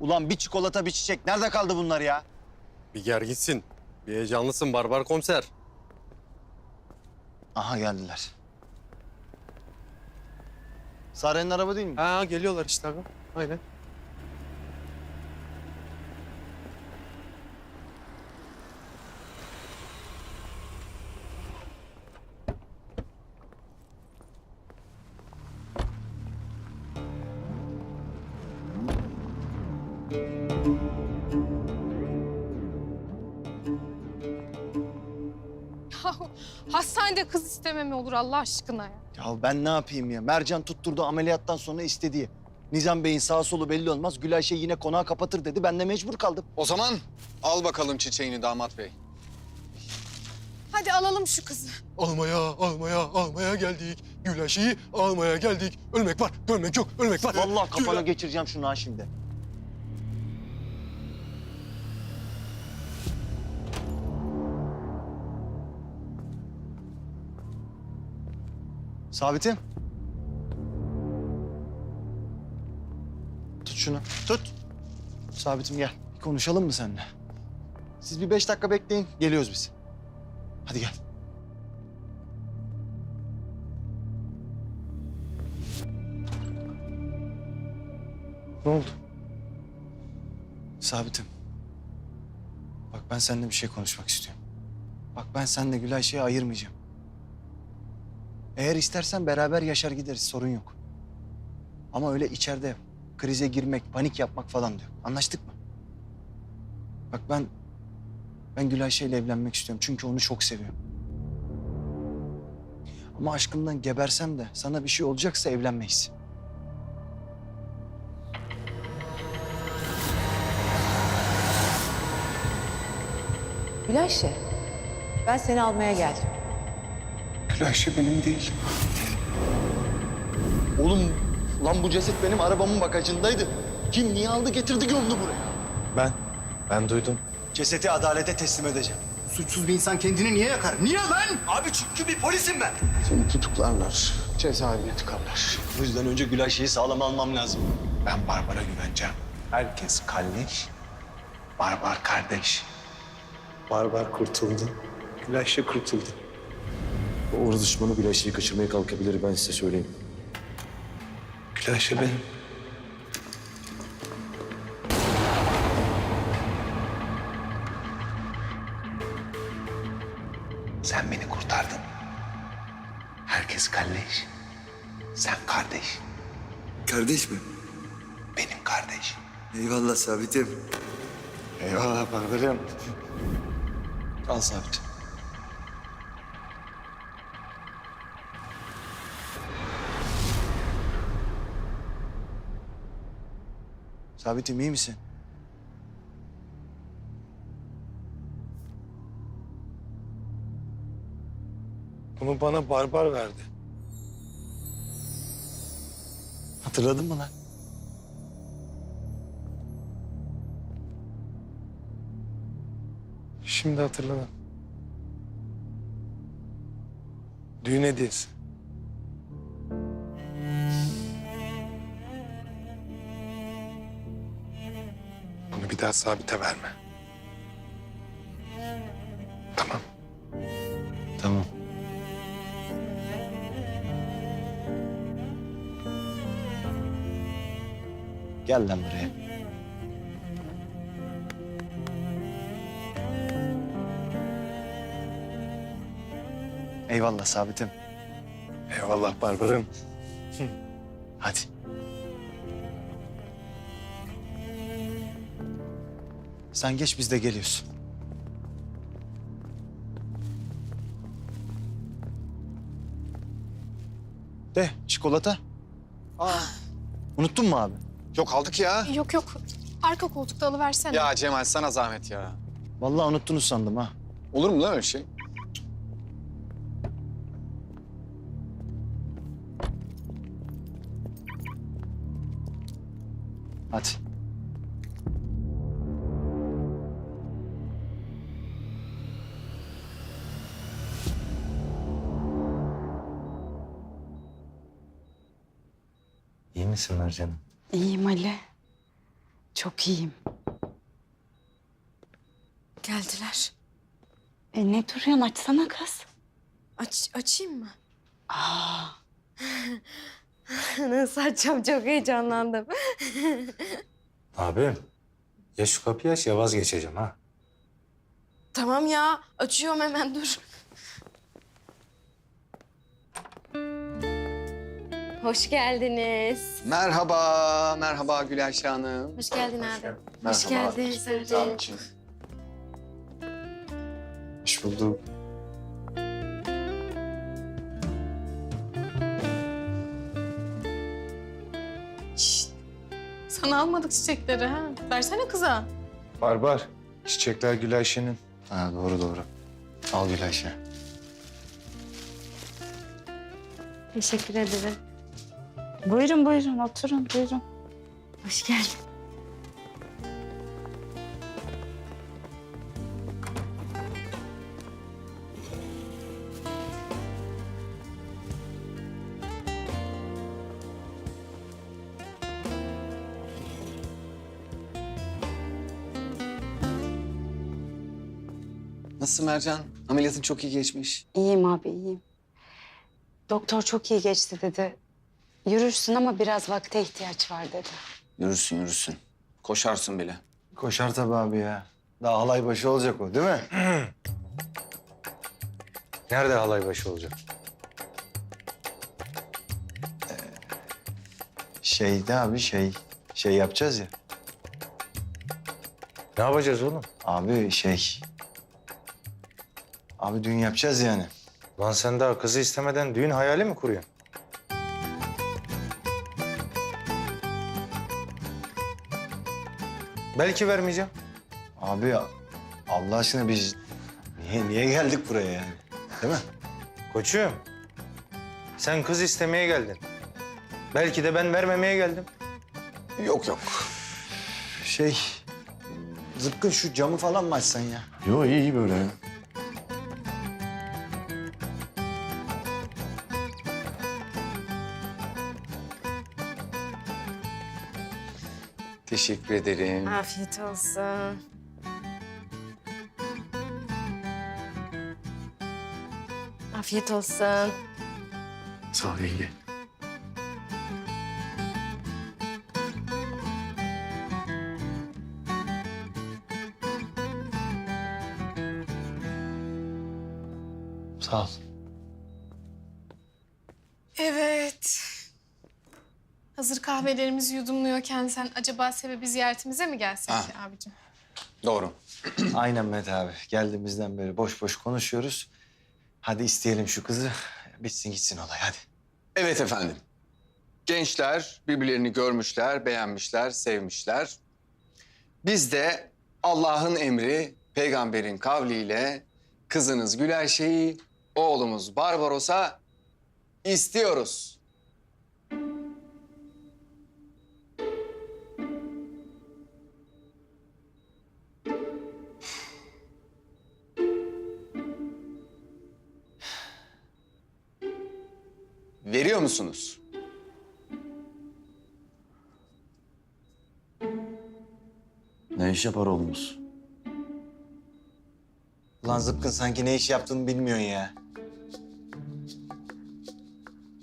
Ulan bir çikolata bir çiçek. Nerede kaldı bunlar ya? Bir ger gitsin. Bir heyecanlısın barbar komiser. Aha geldiler. Sare'nin araba değil mi? Ha geliyorlar işte abi. Aynen. Hastanede kız isteme mi olur Allah aşkına ya? Ya ben ne yapayım ya? Mercan tutturdu ameliyattan sonra istediği. Nizam Bey'in sağ solu belli olmaz. Gülayşe yine konağı kapatır dedi. Ben de mecbur kaldım. O zaman al bakalım çiçeğini damat bey. Hadi alalım şu kızı. Almaya, almaya, almaya geldik. Güleşi almaya geldik. Ölmek var, dönmek yok. Ölmek var. Vallahi kafana Güle- geçireceğim şunu ha şimdi. Sabit'im. Tut şunu. Tut. Sabit'im gel. Bir konuşalım mı seninle? Siz bir beş dakika bekleyin. Geliyoruz biz. Hadi gel. Ne oldu? Sabit'im. Bak ben seninle bir şey konuşmak istiyorum. Bak ben seninle Gülayşe'yi ayırmayacağım. Eğer istersen beraber yaşar gideriz sorun yok. Ama öyle içeride krize girmek, panik yapmak falan diyor. Anlaştık mı? Bak ben ben Gülayşe ile evlenmek istiyorum çünkü onu çok seviyorum. Ama aşkımdan gebersem de sana bir şey olacaksa evlenmeyiz. Gülayşe, ben seni almaya geldim. Gülayşe benim değil. Oğlum lan bu ceset benim arabamın bagajındaydı. Kim niye aldı getirdi gömdü buraya? Ben, ben duydum. Ceseti adalete teslim edeceğim. Suçsuz bir insan kendini niye yakar? Niye lan? Abi çünkü bir polisim ben. Seni tutuklarlar. Cezaevine tıkarlar. Bu yüzden önce Gülayşe'yi sağlam almam lazım. Ben Barbar'a güveneceğim. Herkes kardeş, Barbar kardeş. Barbar kurtuldu. Gülayşe kurtuldu. O Uğur düşmanı Gülayşe'yi kaçırmaya kalkabilir ben size söyleyeyim. Gülayşe benim. Sen beni kurtardın. Herkes kardeş. Sen kardeş. Kardeş mi? Benim kardeş. Eyvallah Sabit'im. Eyvallah Barbar'ım. Al Sabit. Sabit'im iyi misin? Bunu bana barbar verdi. Hatırladın mı lan? Şimdi hatırladım. Düğün hediyesi. Daha sabite verme. Tamam. Tamam. Gel lan buraya. Eyvallah Sabit'im. Eyvallah Barbar'ım. Hadi. Sen geç biz de geliyoruz. De çikolata. Aa. Unuttun mu abi? Yok aldık ya. Yok yok. Arka koltukta alıversene. Ya Cemal sana zahmet ya. Vallahi unuttunuz sandım ha. Olur mu lan öyle şey? Hadi. Misin Mercan'ım? İyiyim Ali. Çok iyiyim. Geldiler. E ne duruyorsun? Açsana kız. Aç, açayım mı? Aa, Nasıl açacağım? Çok heyecanlandım. Abim ya şu kapıyı aç ya vazgeçeceğim ha. Tamam ya. Açıyorum hemen dur. Hoş geldiniz. Merhaba, merhaba Gülayşe Hanım. Hoş geldin abi. Merhaba. Hoş geldin Serdar. Hoş bulduk. Sana almadık çiçekleri ha. Versene kıza. Barbar. Çiçekler Gülayşe'nin. Ha doğru doğru. Al Gülayşe. Teşekkür ederim. Buyurun buyurun oturun buyurun. Hoş geldin. Nasılsın Mercan? Ameliyatın çok iyi geçmiş. İyiyim abi iyiyim. Doktor çok iyi geçti dedi. Yürürsün ama biraz vakte ihtiyaç var dedi. Yürürsün, yürürsün. Koşarsın bile. Koşar tabii abi ya. Daha halay başı olacak o değil mi? Nerede halay başı olacak? Şeyde abi şey, şey yapacağız ya. Ne yapacağız oğlum? Abi şey... Abi düğün yapacağız yani. Lan sen daha kızı istemeden düğün hayali mi kuruyorsun? Belki vermeyeceğim. Abi Allah aşkına biz niye, niye geldik buraya yani? Değil mi? Koçum, sen kız istemeye geldin. Belki de ben vermemeye geldim. Yok yok. Şey... Zıpkın şu camı falan mı açsan ya? Yo iyi iyi böyle. Teşekkür ederim. Afiyet olsun. Afiyet olsun. Sağ ol yenge. Sağ ol. Evet. Hazır kahvelerimizi yudumluyorken sen acaba sebebi ziyaretimize mi gelsin Ha. abicim? Doğru. Aynen Mete abi. Geldiğimizden beri boş boş konuşuyoruz. Hadi isteyelim şu kızı. Bitsin gitsin olay hadi. Evet efendim. Gençler birbirlerini görmüşler, beğenmişler, sevmişler. Biz de Allah'ın emri, peygamberin kavliyle kızınız Gülayşe'yi, oğlumuz Barbaros'a istiyoruz. Veriyor musunuz? Ne iş yapar oğlumuz? Ulan Zıpkın sanki ne iş yaptığını bilmiyorsun ya.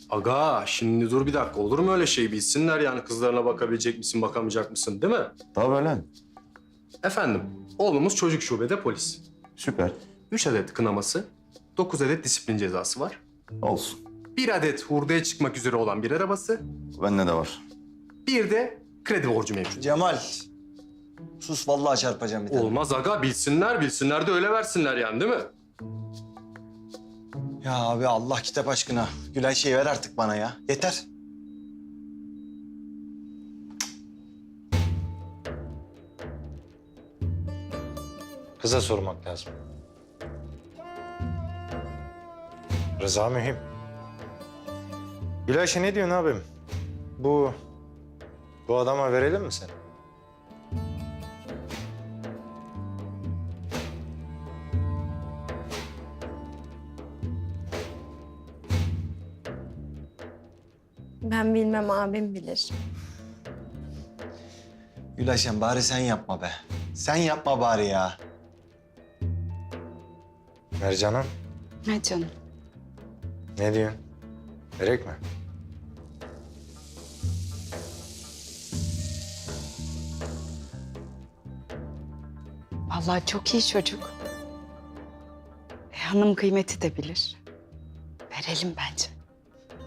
Aga şimdi dur bir dakika olur mu öyle şey bilsinler yani kızlarına bakabilecek misin bakamayacak mısın değil mi? Tabii lan. Efendim oğlumuz çocuk şubede polis. Süper. Üç adet kınaması, dokuz adet disiplin cezası var. Olsun. Bir adet hurdaya çıkmak üzere olan bir arabası, Bende de var. bir de kredi borcu mevcut. Cemal. Sus vallahi çarpacağım bir tane. Olmaz aga bilsinler bilsinler de öyle versinler yani değil mi? Ya abi Allah kitap aşkına. Gülay şey ver artık bana ya. Yeter. Kıza sormak lazım. Rıza mühim. Gülayşe ne diyorsun abim? Bu... Bu adama verelim mi seni? Ben bilmem abim bilir. Gülayşem bari sen yapma be. Sen yapma bari ya. Mercan'ım Ha canım. ne diyorsun? Gerek mi? Vallahi çok iyi çocuk. E, hanım kıymeti de bilir. Verelim bence.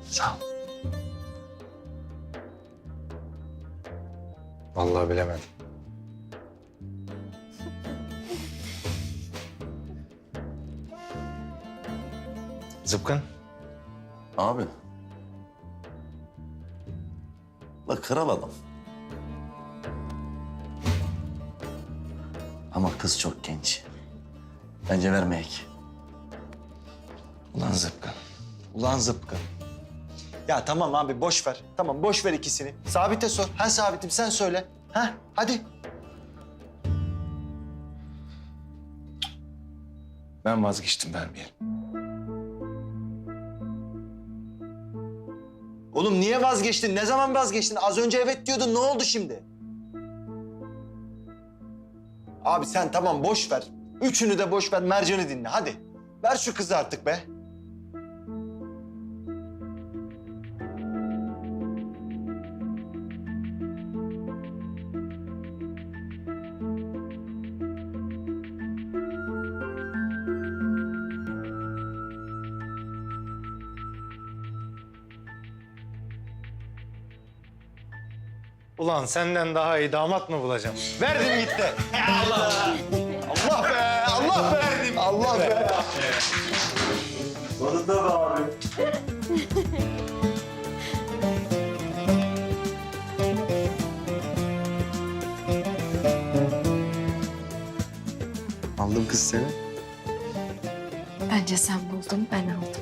Sağ ol. Vallahi bilemedim. Zıpkın. Abi. La kral adam. Ama kız çok genç. Bence vermeyek. Ulan zıpkın. Ulan zıpkın. Ya tamam abi boş ver. Tamam boş ver ikisini. Sabit'e sor. Ha Sabit'im sen söyle. Ha hadi. Ben vazgeçtim vermeyelim. Oğlum niye vazgeçtin? Ne zaman vazgeçtin? Az önce evet diyordun. Ne oldu şimdi? Abi sen tamam boş ver. Üçünü de boş ver. Mercan'ı dinle. Hadi. Ver şu kızı artık be. Ulan senden daha iyi damat mı bulacağım? Verdim gitti. Allah. Allah be. Allah be. Allah be. Sonunda be abi. Aldım kız seni. Bence sen buldun, ben aldım.